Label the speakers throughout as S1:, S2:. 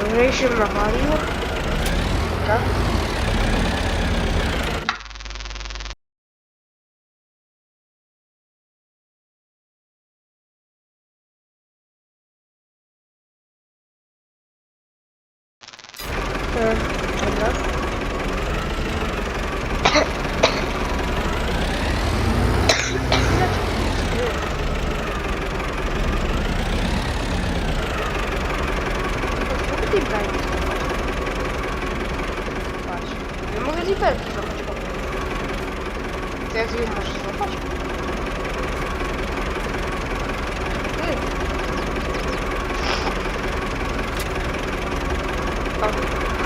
S1: Dobrze się nawalił. Tak? E, Dobra. Mogę tej belki złapać. Patrz. Nie mogę tej belki złapać. o. Ty jak ją możesz złapać? Ty. O.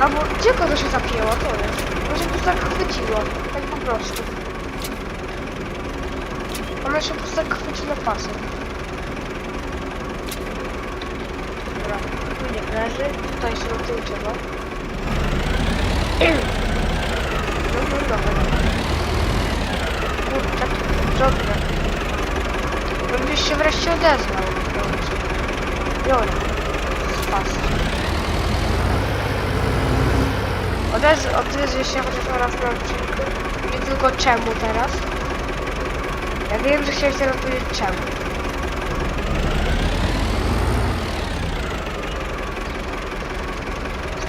S1: A bo gdzie to się jest. Może to tak chwyciło. Tak po prostu. Ona się po prostu tak chwyciła pasem. Dobra, tu nie leży, tutaj się na tył trzeba. No, no, dobra. Kurczę, żadne. Byś się wreszcie odezwał. Biorę. Spas. Odez odezwie się chociaż raz na. Nie tylko czemu teraz. Ja wiem, że chciałeś teraz powiedzieć czemu.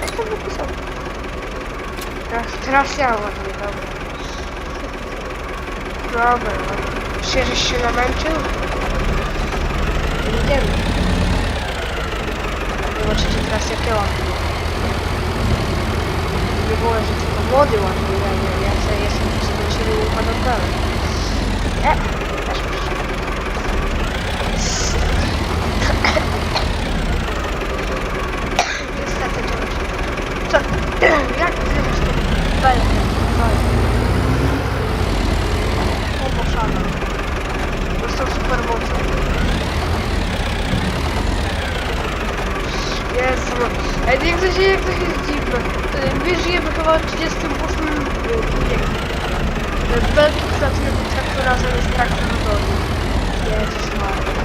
S1: Coś tam napisał. Teraz, teraz ja ładnie, dobra. Dobra, dobra. Czy żeś się namęczył? Wiem. Zobaczycie teraz jakie ładnie. Nie było, że tylko młody ładnie, ja nie ja sobie jestem przy siebie nie upadam dalej. Nie, też muszę. Niestety to Co? Jak ty masz tą belkę? O, poszana. Dostał super mocno. Jezu. Ej, jak to się, jak to się jest dziwne. My żyjemy chyba w 38 wieku. Belki kształtnego traktora zamiast traktora do Jezus Maria.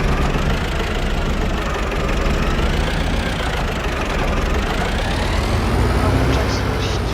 S1: Nowoczesność.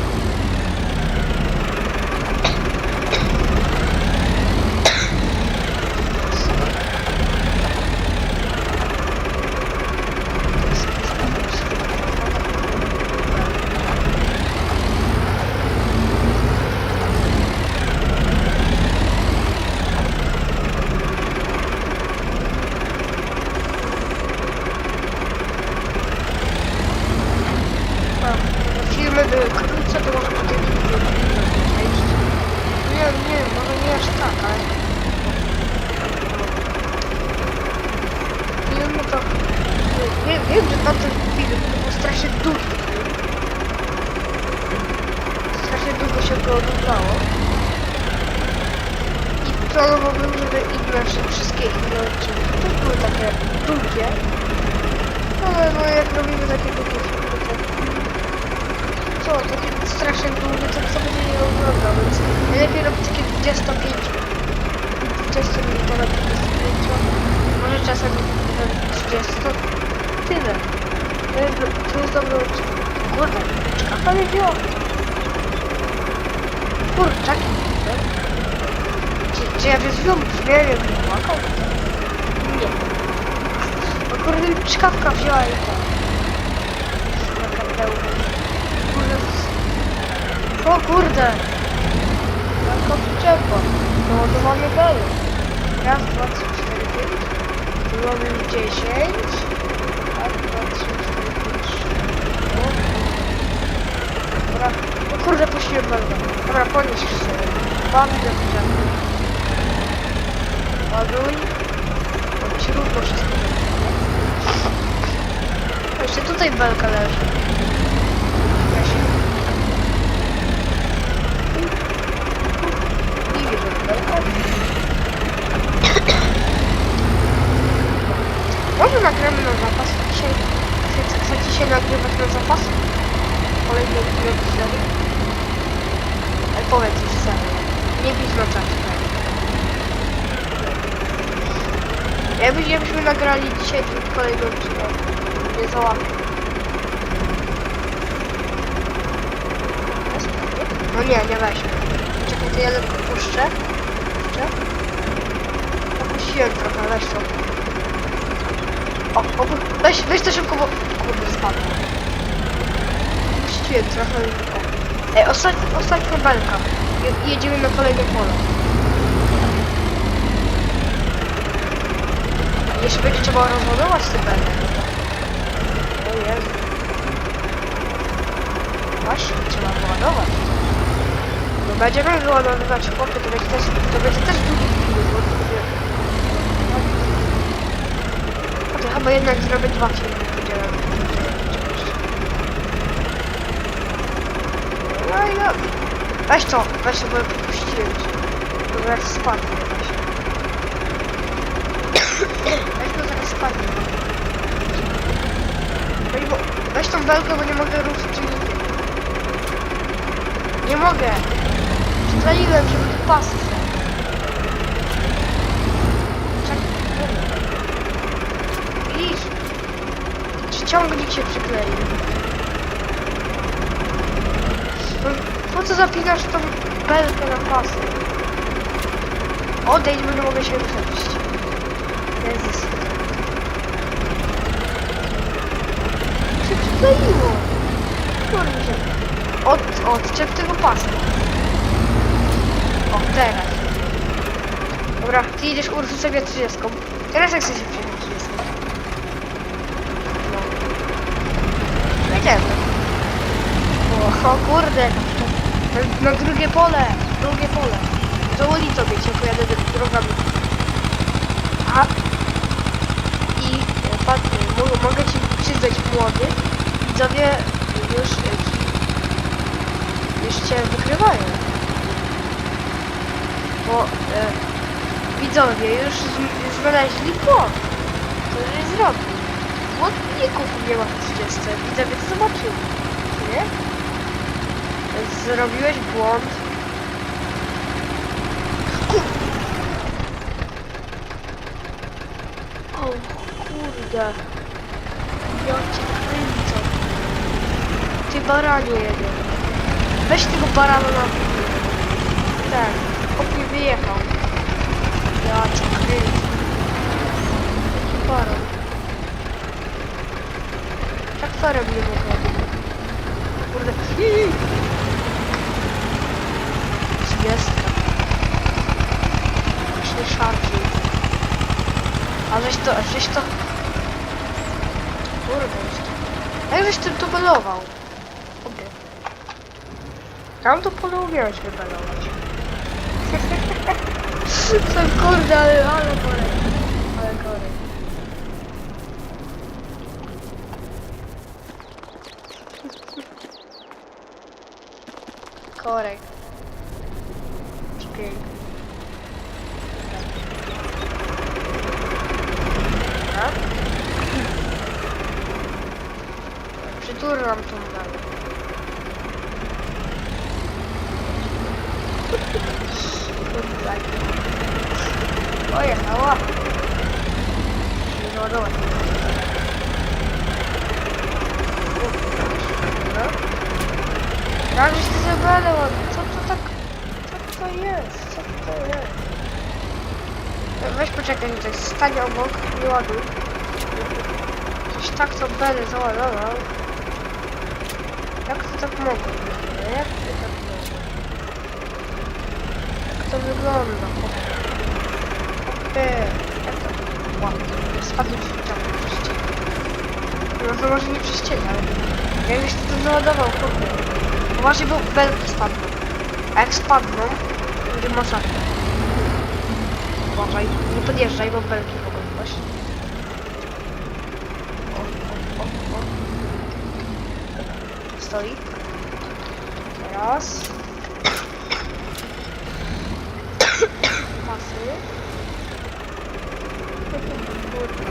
S1: Filmy były krótsze, to może potem część. Nie, nie, może nie aż tak, ale... Filmy to... Wiem, wiem, że tamten film to był strasznie długi film. Strasznie długo się go oglądało. I planowałbym, żeby inne wszystkie inne odcinki też były takie długie. Ale no jak robimy takie długie filmy, to co, takie strasznie długie, to kto będzie nie oglądał, więc najlepiej robić takie 25 20 minutowe, 25 może czasem nawet 30 to tyle. To jest, dobre odcinek. Kurde, czkawka mnie wzięła. Kurczaki. Czy, ja wyzwią zwierzę bym płakał? Nie. Bo kurde, czkawka wzięła i to. Na kardełkę. Kurde. O kurde! Jaka przyczepa. Doładowanie dalej. Raz, dwa, trzy, cztery, pięć. Tu mamy dziesięć. Raz, dwa, trzy, cztery, pięć. Dobra. O kurde, puściłem belkę. Dobra, ponieś sobie. Mam do przyczepy. Ładuj. Równo wszystko. A Jeszcze tutaj belka leży. Nie wierzę w belkę. Może nagramy na zapas dzisiaj. Chcecie, się nagrywać na zapas? Kolejny epizod. Ale powiedz już serio. Nie pisz na czacie. Jakby, jakbyśmy nagrali dzisiaj kolejny odcinek, nie załapię. No nie, nie weźmie. Czekaj, to jeden puszczę. Puszczę. No, Opuściłem trochę, weź to. O, o, weź, weź to szybko, bo... Kurde, spadłem. Opuściłem trochę. O. Ej, ostatnia, ostatnia belka. Jedziemy na kolejne pole. Jeszcze będzie trzeba rozładować te belki. O Jezu. Właśnie, trzeba wyładować. No będziemy wyładowywać chłopy, to będzie też, to będzie też długi film, bo to będzie... A chyba jednak zrobię dwa filmy, będziemy... No i dobrze. Weź to, weź to, bo puściłem ci. Bo zaraz spadnie, weź. Weź Weź, bo, weź tą belkę, bo nie mogę ruszyć. Nie mogę. Przykleiłem, żeby tu. Czekaj. Widzisz? Czy ciągnik się przykleił? Po co zapinasz tą belkę na pasy? Odejdź, bo nie mogę się ruszać. Jezus. Przykleiło. Kurde. Od, odczep tego pasa. O, teraz. Dobra, ty idziesz Ursu sobie 30. Teraz jak chcę się przyjechać 30. No. Jedziemy. O, o kurde. Na, na drugie pole. Drugie pole. To Uli tobie cię pojadę do drogami. A. I e, pat, mo- mogę ci przyznać młody. Widzowie już już cię wykrywają. Bo e, widzowie już z- znaleźli błąd. Nie zrobił. Błotników nie ma w 30. Widzowie to zobaczyli. Nie? Zrobiłeś błąd. O kurde. Ja cię kręcę. Ty baranie jeden. Weź tego barana na... Tak, opie wyjechał. Ja cię kręcę. Taki baran. Traktorem nie mogę. Kurde. Jest. Właśnie szarpie. A żeś to, żeś to... Kurde, żeś to... Jak żeś tym to? Tam to pole umiałeś wybelować. Co kurde, ale, ale korek. Ale korek. Korek. Czekaj. Tak? Przyturlam tą dalej. Pojechała. Załadować. Dobra. Jak żeś ty zabrali? Co to tak... Co to jest? Co to jest? Weź poczekaj, tutaj stań obok, nie ładuj. Coś tak to belę załadował. Jak to tak mogło? Jak to tak mogło? Jak to wygląda? Opie. Jak to... Ła, spadł ci tam przez No to może nie przez ciebie, ale... Ja już to załadował, kurde. Uważaj, bo belki spadną. A jak spadną, będzie masakra. Uważaj, nie podjeżdżaj, bo belki mogą paść. O, o, o, o. Stoi. Teraz. Pasy. Kurde.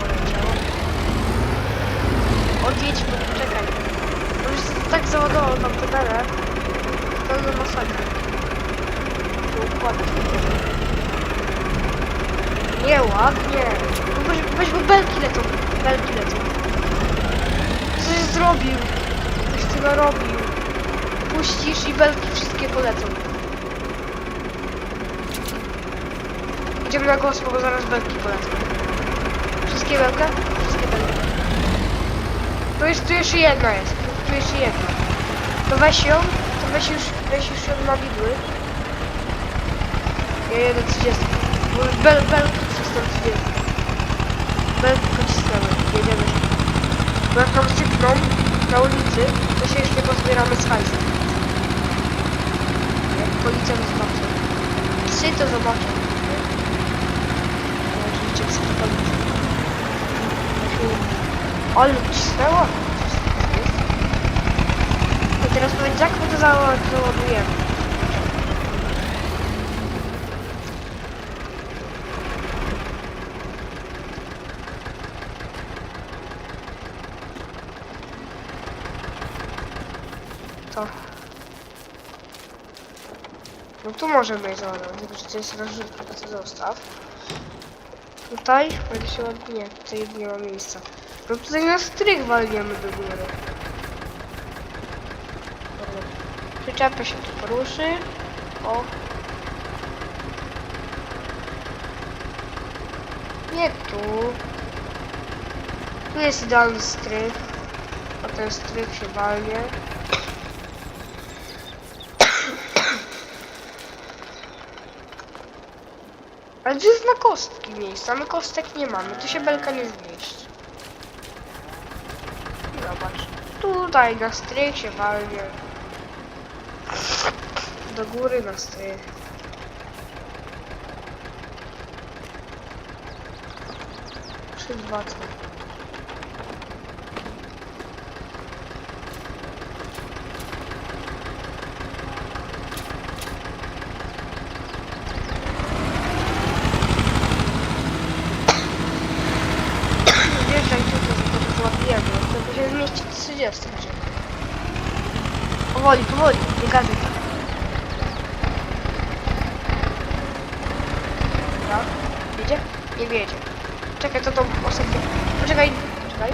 S1: Poleciał. Odjedź, bo czekaj. Bo już to tak załadował tam te bele. To jest masakra. Tu układki. Nie ładnie. No weź, weź, bo belki lecą. Belki lecą. Co się zrobił? narobił. Puścisz i belki wszystkie polecą. Idziemy na gospo, bo zaraz belki polecą. Wszystkie belki? Wszystkie belki. Tu jest, tu jeszcze jedna jest. Tu, jeszcze jedna. To weź ją, to weź już, weź już ją na widły. Ja jedę 30. Bo bel, belki system 30. Belki pocisnęły. Jedziemy. Bo jak nam sypną na ulicy, to się jeszcze pozbieramy z hajsem. Jak policja zobaczy. Psy to zobaczą. Nie? Oczywiście psy to policja. Ale cisnęło. I teraz powiedz, jak my to zała- załadujemy? To. No tu możemy je załadować, tylko że to jest rozrzutka, to zostaw. Tutaj będzie się nie, tutaj nie ma miejsca. No tutaj na strych walniemy do góry. Dobra. Przyczepę się tu poruszy. O. Nie tu. Tu jest idealny strych. A ten strych się walnie. Ale tu jest na kostki miejsca, my kostek nie mamy, tu się belka nie zmieści. Zobacz, tutaj na strych się walnie. Do góry na strych. Trzy, dwa. Wjeżdżaj tu, to to złapiemy. To się zmieści 30 gdzie. Powoli, powoli, nie gazuj tak. Dobra, jedzie? Nie wiedzie. Czekaj, to tą osobę. Poczekaj, poczekaj.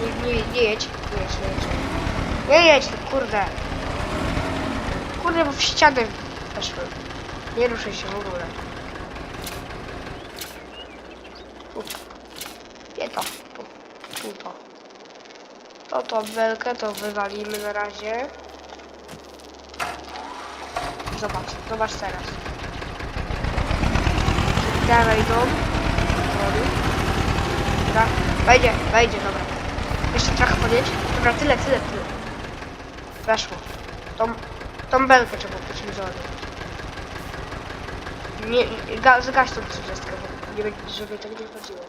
S1: Nie, nie, nie jedź, nie jedź, nie jedź. Nie jedź, no kurde. Kurde, bo w ścianę weszłem. Nie ruszaj się w ogóle. Nie to. Tu. Tu to. To to belkę to wywalimy na razie. Zobacz, zobacz teraz. Dawaj dom. Dobra, wejdzie, wejdzie, dobra. Jeszcze trochę podjedź. Dobra, tyle, tyle, tyle. Weszło. Tą, tą belkę trzeba załadować. Nie, ga, zgaś tą 30, bo nie będzie, żeby tak nie chodziło.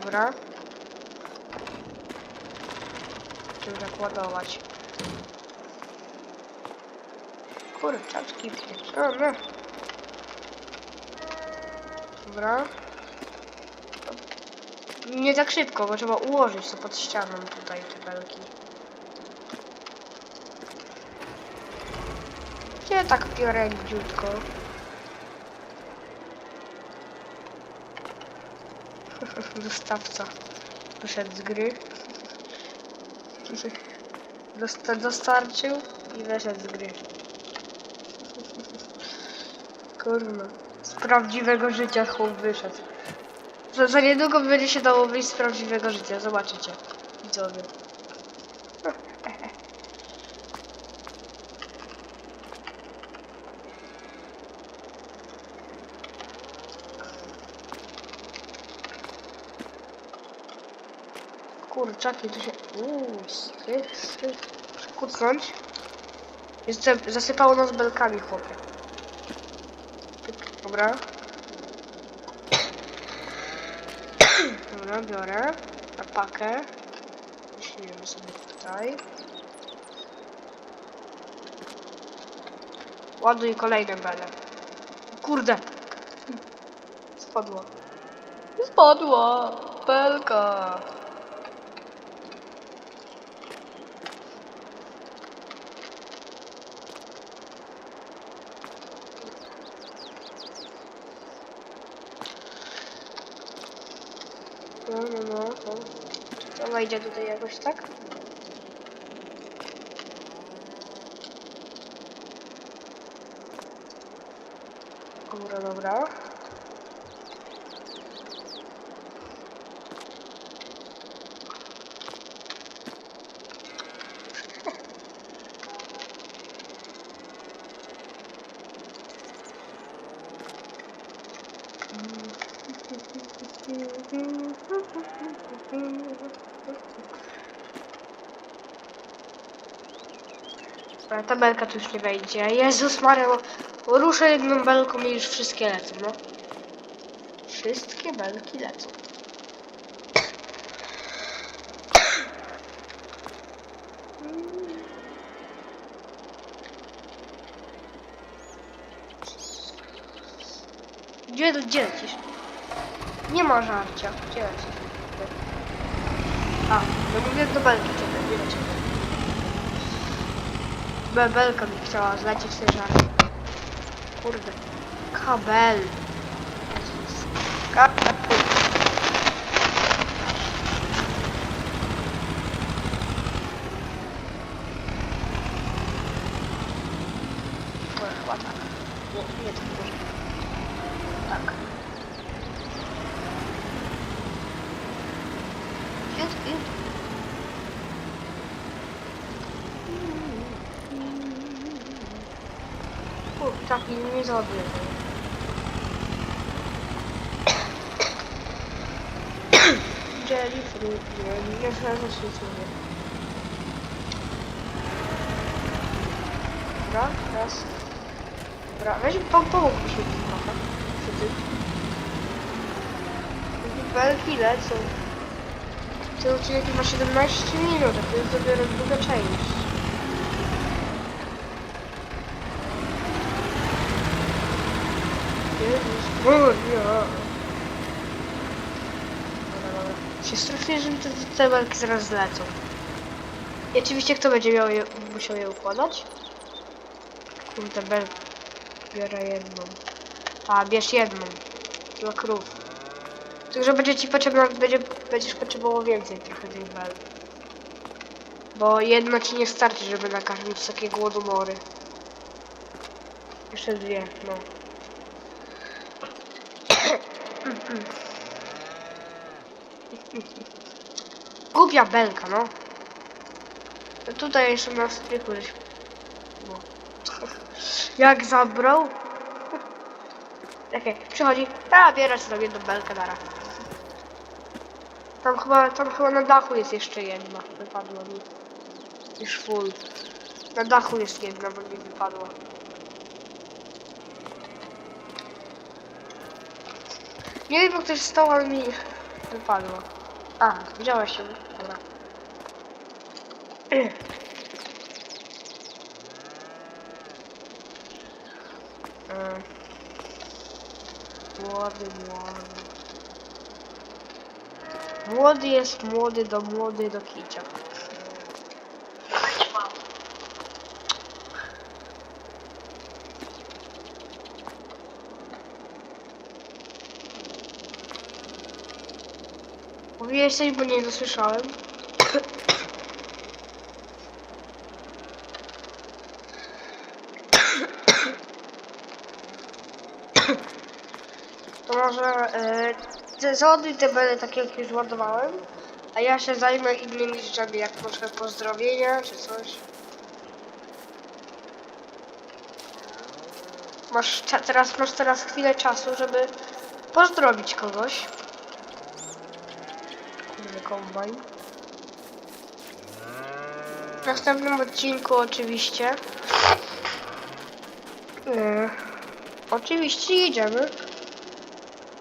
S1: Dobra. Czym zakładować? Kurczaczki pieczone. Dobra. Nie tak szybko, bo trzeba ułożyć to pod ścianą tutaj te belki. Nie tak piorędziutko. Dostawca wyszedł z gry. Dosta dostarczył i wyszedł z gry. Kurwa. Z prawdziwego życia chłop wyszedł. Za, niedługo będzie się dało wyjść z prawdziwego życia, zobaczycie. Widzowie. Kurczaki, tu się... Uuu, schy. Muszę kucnąć. Jest, za- zasypało nas belkami, chłopie. Dobra. Dobra, biorę. Na pakę. Wyślijemy sobie tutaj. Ładuj kolejne bele. Kurde! Spadła. Spadła! Belka! No, no, no, no. To wejdzie tutaj jakoś, tak? Dobra, dobra. Ta belka tu już nie wejdzie. Jezus Maria, ruszę jedną belką i już wszystkie lecą, no. Wszystkie belki lecą. Gdzie, gdzie lecisz? Nie ma żarcia. Gdzie lecisz? A, no mówię do belki, czekaj, gdzie lecisz? Bebelka mi chciała zlecieć te żarcie. Kurde. Kabel. Jezus. Kabel. Chyba chyba tak. Nie, nie tak może. Tak. Jest, jest. I nie zrobię. Jelly fruit, nie, znalazło się sobie. Dobra, raz. Dobra, weź pan pomógłbyś mi trochę. Co ty? Belki lecą. Ten odcinek ma 17 minut, a to jest dopiero druga część. Jezus Maria. Dobra, dobra. Się strasznie, że te, te belki zaraz zlecą. I oczywiście kto będzie miał je, musiał je układać? Kurde, bel... Biorę jedną. A, bierz jedną. Dla krów. Tylko, że będzie ci potrzebna, będzie, będziesz potrzebował więcej trochę tych bel. Bo jedno ci nie starczy, żeby nakarmić takie głodomory. Jeszcze dwie, no. Głupia belka, no. Tutaj jeszcze na strychu żeś... No. Jak zabrał? Okej, przychodzi. A, biera sobie jedną belkę, dara. Tam chyba, tam chyba na dachu jest jeszcze jedna. Wypadła mi. Już full. Na dachu jest jedna, bo mi wypadła. Nie wiem, jak ktoś stał, ale mi wypadło. A, widziałeś ją. Dobra. E, Młody, młody. Młody jest młody do młody do kicia. Mówiłeś coś, bo nie dosłyszałem. To może e, te zody te będę takie jak już ładowałem, a ja się zajmę innymi rzeczami, jak na przykład pozdrowienia czy coś. Masz te- teraz masz teraz chwilę czasu, żeby pozdrowić kogoś. Kurde, kombajn. W następnym odcinku oczywiście. E, oczywiście jedziemy.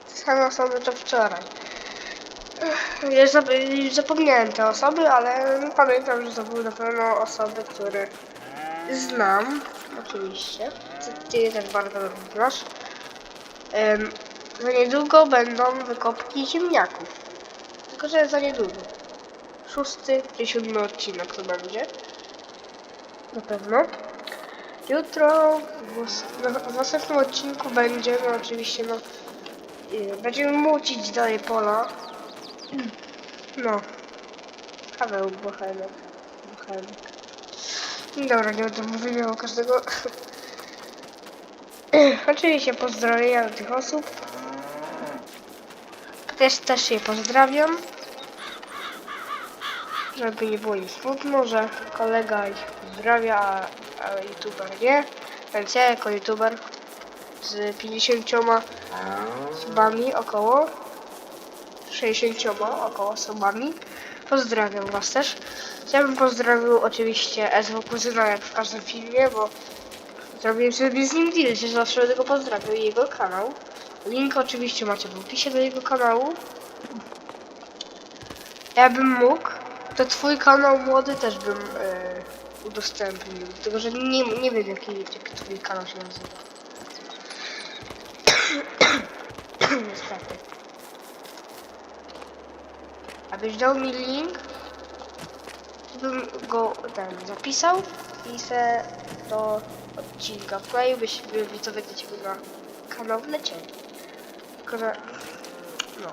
S1: Same osoby to wczoraj. Ech, Ja zap- zapomniałem te osoby, ale pamiętam, że to były na pewno osoby, które znam. Oczywiście. Ty, też bardzo dobrze znasz. Za niedługo będą wykopki ziemniaków. Tylko, że za niedługo. Szósty czy siódmy odcinek to będzie. Na pewno. Jutro w, w następnym odcinku będziemy oczywiście no, y, będziemy mucić dalej pola. No. Paweł Bochenek. Bochenek. Dobra, nie będę mówił o każdego. Oczywiście pozdrawiam tych osób. Też, też je pozdrawiam. Żeby nie było im smutno, że kolega ich pozdrawia, a, a youtuber nie. Więc ja jako youtuber z 50 subami około 60 około subami pozdrawiam was też. Ja bym pozdrowił oczywiście SW Kuzyna jak w każdym filmie, bo zrobiłem sobie z nim deal, że zawsze będę go pozdrawiał i jego kanał. Link oczywiście macie w opisie do jego kanału. Ja bym mógł, to twój kanał młody też bym e, udostępnił, tylko że nie, nie wiem jaki, jaki twój kanał się nazywa. Niestety. Abyś dał mi link, bym go ten zapisał i se do odcinka wkleił, byśmy widzowie do ciebie na kanał wlecieli. Tylko, że no.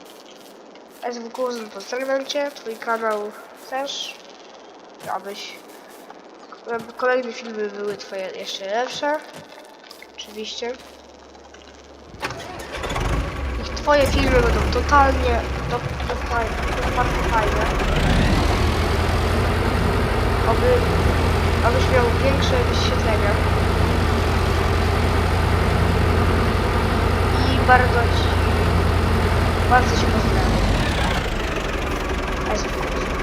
S1: SW Kuzyn, pozdrawiam cię, twój kanał też, abyś aby kolejne filmy były twoje jeszcze lepsze. Oczywiście. Niech twoje filmy będą totalnie do, do, fajne, bardzo fajne. Oby, abyś miał większe wyświetlenia. I bardzo bardzo cię pozdrawiam. SW Kuzyn.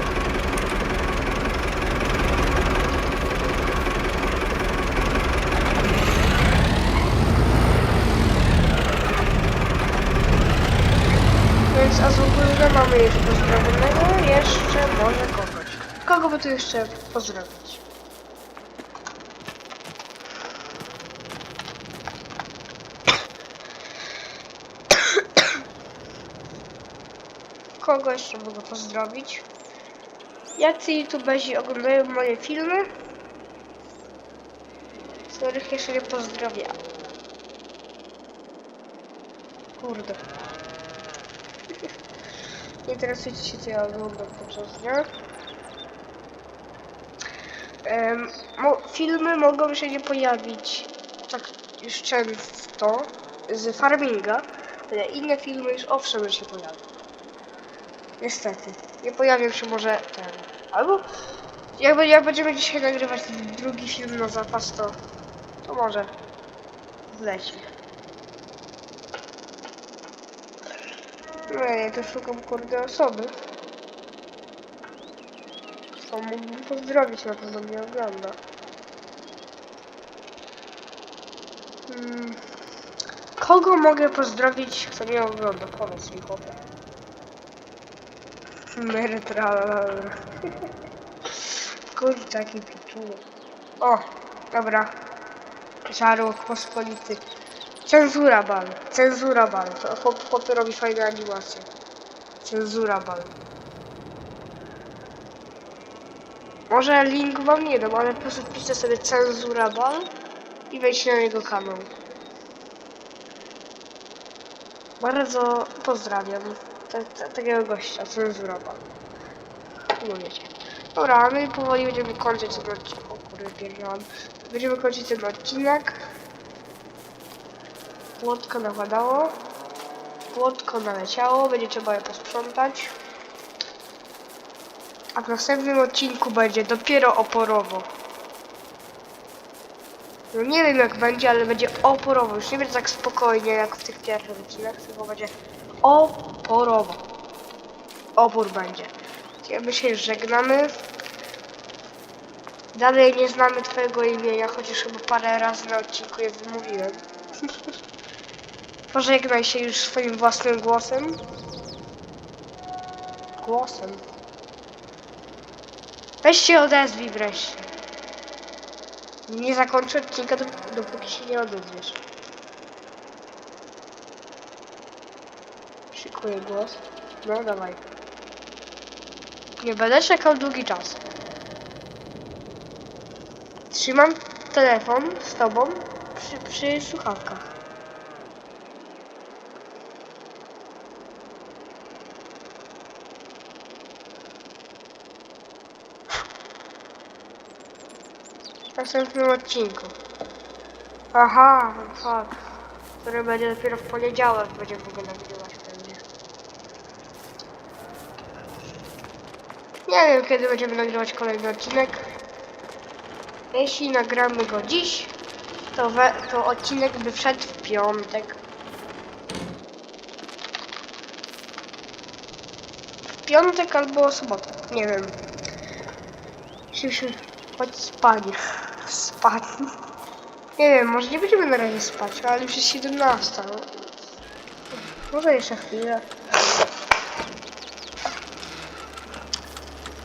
S1: Więc Azulgurze mamy już pozdrowionego, jeszcze może kogoś. Kogo by tu jeszcze pozdrowić? Kogo jeszcze mogę pozdrowić? Jacy youtuberzy oglądają moje filmy? Z których jeszcze nie pozdrowiłem. Kurde. Nie interesujcie się, co ja oglądam podczas dnia. Mo filmy mogą się nie pojawić tak już często z farminga, ale inne filmy już owszem się pojawią. Niestety. Nie pojawią się może ten. Albo jak będziemy dzisiaj nagrywać drugi film na zapas, to, to może wleci. No ja to szukam kurde osoby. Co mógłbym pozdrowić, na pewno mnie ogląda. Hmm. Kogo mogę pozdrowić, kto mnie ogląda? Powiedz mi chłopie. Merytrala. Kurczaki piczuły. O, dobra. Żarłok pospolity. Cenzura bal. Cenzura bal. To chłop, chłopy robi fajne animacje. Cenzura bal. Może link wam nie dam, ale po prostu wpiszę sobie cenzura bal i wejdź na jego kanał. Bardzo pozdrawiam takiego gościa, cenzura bal. No wiecie. Dobra, my powoli będziemy kończyć ten odcinek. O kurde. Będziemy kończyć ten odcinek. Płotko nawadało. Płotko naleciało, będzie trzeba je posprzątać. A w następnym odcinku będzie dopiero oporowo. No nie wiem jak będzie, ale będzie oporowo. Już nie będzie tak spokojnie jak w tych pierwszych odcinkach, tylko będzie oporowo. Opór będzie. Ja my się żegnamy. Dalej nie znamy twojego imienia, chociaż chyba parę razy na odcinku je wymówiłem. Pożegnaj się już swoim własnym głosem. Głosem. Weź się odezwij wreszcie. Nie zakończę odcinka, dop- dopóki się nie odezwiesz. smakuje głos. No dawaj. Nie będę czekał długi czas. Trzymam telefon z tobą przy, przy słuchawkach. W następnym odcinku. Aha, fuck. Który będzie dopiero w poniedziałek będzie w ogóle. Nie wiem, kiedy będziemy nagrywać kolejny odcinek. Jeśli nagramy go dziś, to, we, to odcinek by wszedł w piątek. W piątek albo sobotę, nie wiem. Się, chodź spać. Spać. Nie wiem, może nie będziemy na razie spać, ale już jest 17. No. Może jeszcze chwilę.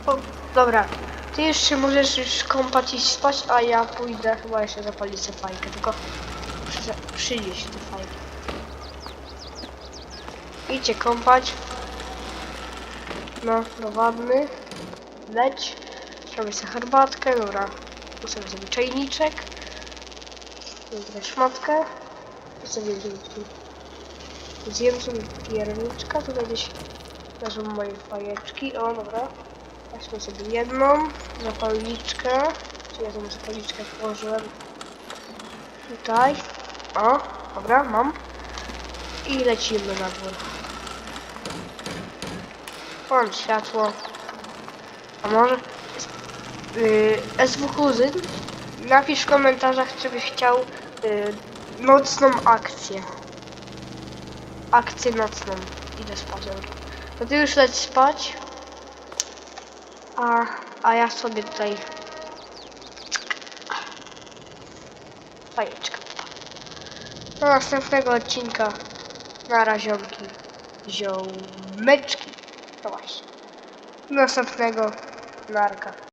S1: O, dobra, ty jeszcze możesz już kąpać i spać, a ja pójdę chyba jeszcze zapalić fajkę, tylko muszę przynieść te fajki. Idźcie kąpać. No, do wanny. Leć. Zrobię sobie herbatkę, dobra. Ustawię sobie czajniczek. Zrobię szmatkę. I sobie tu. Zjem sobie pierniczka. Tutaj gdzieś leżą moje fajeczki. O, dobra. Weźmy sobie jedną zapalniczkę. Czy ja tą zapalniczkę położyłem tutaj. O, dobra, mam. I lecimy na dwór. Włącz światło. A może... Yy, SW Kuzyn, napisz w komentarzach, czy byś chciał yy, nocną akcję. Akcję nocną. Idę spać, dobra. To ty już leć spać. A, a ja sobie tutaj... Fajeczka. Do następnego odcinka. Na raziomki. Ziomeczki. No właśnie. Do następnego. Narka.